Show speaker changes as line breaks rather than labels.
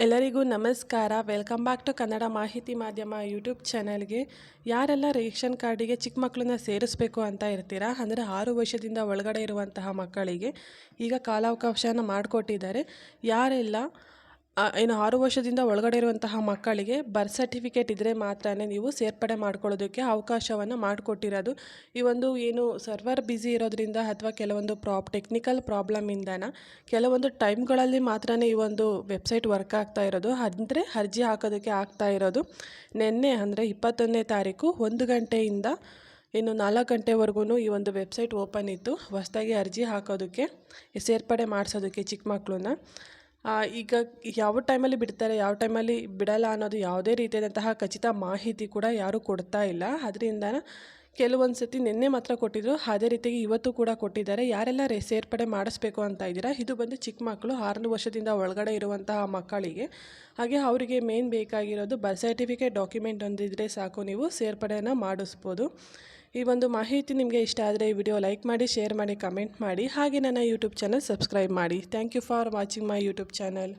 ಎಲ್ಲರಿಗೂ ನಮಸ್ಕಾರ. Welcome back to Kannada ಮಾಹಿತಿ ಮಾಧ್ಯಮ ಯೂಟ್ಯೂಬ್ ಚಾನಲ್ಗೆ ಯಾರೆಲ್ಲ ರೇಷನ್ ಕಾರ್ಡಿಗೆ ಚಿಕ್ಕ ಮಕ್ಕಳನ್ನ ಸೇರಿಸಬೇಕು ಅಂತ ಇರ್ತೀರಾ? ಅಂದರೆ ಆರು ವರ್ಷದಿಂದ ಒಳಗಡೆ ಇರುವಂತಹ ಮಕ್ಕಳಿಗೆ ಈಗ ಕಾಲಾವಕಾಶನ ಮಾಡಿಕೊಟ್ಟಿದ್ದಾರೆ. ಯಾರೆಲ್ಲ ಏನು ಆರು ವರ್ಷದಿಂದ ಒಳಗಡೆ ಇರುವಂತಹ ಮಕ್ಕಳಿಗೆ ಬರ್ತ್ ಸರ್ಟಿಫಿಕೇಟ್ ಇದ್ದರೆ ಮಾತ್ರ ನೀವು ಸೇರ್ಪಡೆ ಮಾಡ್ಕೊಳ್ಳೋದಕ್ಕೆ ಅವಕಾಶವನ್ನು ಮಾಡಿಕೊಟ್ಟಿರೋದು. ಈ ಒಂದು ಏನು ಸರ್ವರ್ ಬ್ಯುಸಿ ಇರೋದ್ರಿಂದ ಅಥವಾ ಕೆಲವೊಂದು ಪ್ರಾಪ್ ಟೆಕ್ನಿಕಲ್ ಪ್ರಾಬ್ಲಮಿಂದನ ಕೆಲವೊಂದು ಟೈಮ್ಗಳಲ್ಲಿ ಮಾತ್ರ ಈ ಒಂದು ವೆಬ್ಸೈಟ್ ವರ್ಕ್ ಆಗ್ತಾ ಇರೋದು. ಅಂದರೆ ಅರ್ಜಿ ಹಾಕೋದಕ್ಕೆ ಆಗ್ತಾ ಇರೋದು. ನಿನ್ನೆ ಅಂದರೆ ಇಪ್ಪತ್ತೊಂದನೇ ತಾರೀಕು ಒಂದು ಗಂಟೆಯಿಂದ ಇನ್ನು ನಾಲ್ಕು ಗಂಟೆವರೆಗೂ ಈ ಒಂದು ವೆಬ್ಸೈಟ್ ಓಪನ್ ಇತ್ತು. ಹೊಸದಾಗಿ ಅರ್ಜಿ ಹಾಕೋದಕ್ಕೆ, ಸೇರ್ಪಡೆ ಮಾಡಿಸೋದಕ್ಕೆ ಚಿಕ್ಕ ಮಕ್ಕಳನ್ನ ಈಗ ಯಾವ ಟೈಮಲ್ಲಿ ಬಿಡ್ತಾರೆ, ಯಾವ ಟೈಮಲ್ಲಿ ಬಿಡಲ್ಲ ಅನ್ನೋದು ಯಾವುದೇ ರೀತಿಯಾದಂತಹ ಖಚಿತ ಮಾಹಿತಿ ಕೂಡ ಯಾರೂ ಕೊಡ್ತಾ ಇಲ್ಲ. ಅದರಿಂದ ಕೆಲವೊಂದು ಸತಿ ನಿನ್ನೆ ಮಾತ್ರ ಕೊಟ್ಟಿದ್ರು, ಅದೇ ರೀತಿಯಾಗಿ ಇವತ್ತು ಕೂಡ ಕೊಟ್ಟಿದ್ದಾರೆ. ಯಾರೆಲ್ಲ ರೇ, ಸೇರ್ಪಡೆ ಮಾಡಿಸ್ಬೇಕು ಅಂತ ಇದ್ದೀರಾ? ಇದು ಬಂದು ಚಿಕ್ಕ ಮಕ್ಕಳು ಆರು ವರ್ಷದಿಂದ ಒಳಗಡೆ ಇರುವಂತಹ ಮಕ್ಕಳಿಗೆ. ಹಾಗೆ ಅವರಿಗೆ ಮೇನ್ ಬೇಕಾಗಿರೋದು ಬರ್ತ್ ಸರ್ಟಿಫಿಕೇಟ್ ಡಾಕ್ಯುಮೆಂಟ್ ಒಂದಿದ್ದರೆ ಸಾಕು, ನೀವು ಸೇರ್ಪಡೆಯನ್ನು ಮಾಡಿಸ್ಬೋದು. ಈ ಒಂದು ಮಾಹಿತಿ ನಿಮಗೆ ಇಷ್ಟ ಆದರೆ ಈ ವಿಡಿಯೋ ಲೈಕ್ ಮಾಡಿ ಶೇರ್ ಮಾಡಿ ಕಮೆಂಟ್ ಮಾಡಿ ಹಾಗೆ ನನ್ನ ಯೂಟ್ಯೂಬ್ ಚಾನಲ್ ಸಬ್ಸ್ಕ್ರೈಬ್ ಮಾಡಿ. Thank you for watching my YouTube channel